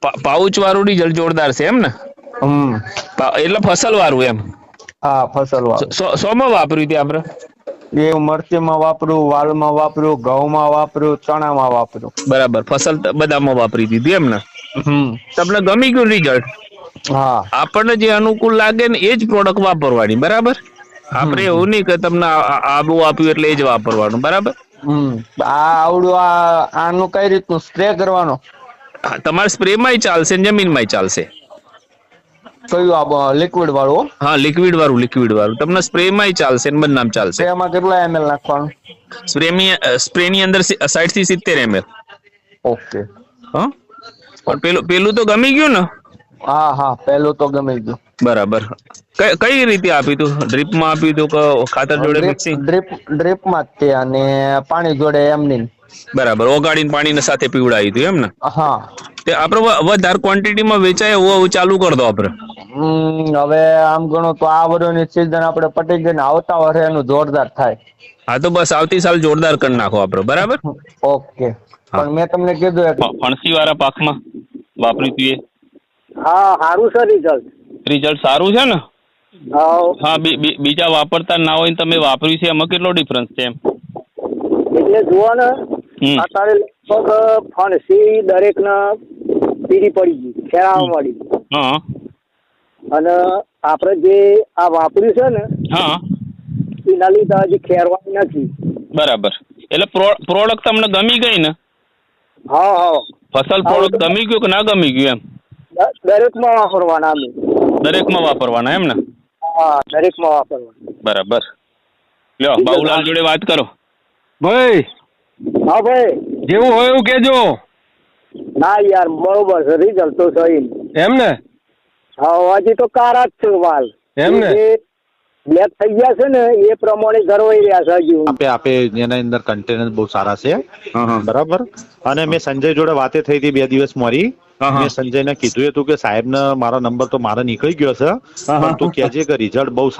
Pouch વાળું diesel જોરદાર છે એમ ને? હમ. એટલે ફસલ વાળું એમ? હા ફસલ વાળું સોમાં વાપર્યું ત્યાં આપણે એ મરચીમાં વાપરું વાલમાં વાપરું ઘઉંમાં વાપરું ચણામાં વાપરું બરાબર. ફસલ ત- બધામાં વાપરી દીધી એમ ને? તમને ગમી ગયું રિઝલ્ટ હા. આપણને જે અનુકૂળ લાગે ને એ જ પ્રોડક્ટ વાપરવાની બરાબર? આપણે એવું નહીં કે તમને આબુ આપ્યું એટલે એ જ વાપરવાનું બરાબર? હમ. આ આવડું આ આનું કઈ રીતનું સ્પ્રે કરવાનો? તમારે સ્પ્રેમાંય ચાલશે ને જમીનમાંય ચાલશે? કયું આ લિક્વિડ વાળું હા? લિક્વિડ વાળું લિક્વિડ વાળું. તમને સ્પ્રેમાંય ચાલશે ને બદનામ ચાલશે. એમાં કેટલા એમએલ નાખવાનું? સ્પ્રેની સ્પ્રેની અંદર સાઠથી સિત્તેર એમએલ ઓકે હા? પણ પેલું પેલું તો ગમી ગયું ને? હા હા પહેલું તો ગમી ગયું. બરાબર. કઈ કઈ રીતે આપ્યું તું? ડ્રીપમાં આપ્યું તું કે ખાતર જોડે મિક્સિંગ ડ્રીપ ડ્રીપમાં જ તે અને પાણી જોડે એમની. બરાબર. ઓગાળીને પાણીને સાથે પીવડાવી હતું એમ ને? હા. તે આપણે વધારે ક્વોન્ટિટીમાં વેચાય એવું ચાલુ કર દો આપણે. હમ, હવે આમ ગણો તો આ વર્ષની સીઝન આપણે પટી ગઈ ને આવતા વર્ષે એનું જોરદાર થાય. હા તો બસ આવતી સાલ જોરદાર કરી નાખો આપણે બરાબર? ઓકે. પણ મેં તમને કીધું એક. ફણસી વાળા પાકમાં વાપરી તું એ? હા સારું છે રિઝલ્ટ રિઝલ્ટ સારું છે ને? હા. બીજા વાપરતા ના હોય ને તમે વાપર્યું છે એમાં કેટલો ડિફરન્સ છે એમ? એટલે જુઓ ને અત્યારે લગભગ ફણસી દરેકને પીડી પડી ગઈ ખેરાવા મળી હા. અને આપણે જે આ વાપર્યું છે ને હા. એના લીધે હજી ખેરવાની નથી. બરાબર. એટલે પ્રોડક્ટ તમને ગમી ગઈ ને? હા હા. ફસલ પ્રોડક્ટ ગમી ગયું કે ના ગમી ગયું એમ? દરેકમાં વાપરવાના અમે. દરેકમાં વાપરવાના એમ ને? હા દરેકમાં વાપરવાના. બરાબર. લ્યો બાબુલાલ જોડે વાત કરો. ભાઈ. હા ભાઈ. જેવું હોય એવું કેજો ના યાર બરોબર છે રિઝલ્ટ તો સહી એમ ને? હા હજી તો કારા જ છે વાલ. એમ ને? બ્લેક થઈ ગયા છે ને એ પ્રમાણે ગરવાઈ રહ્યા છે હજુ. આપે આપે એના અંદર કન્ટેનર બહુ સારા છે. બરાબર? અને મેં સંજય જોડે વાતે થઈ હતી બે દિવસ મારી. મેં સંજયને કીધું હતું કે સાહેબ મારો નંબર તો મારે નીકળી ગયો છે પણ તું કહેજે કે રિઝલ્ટ બહુ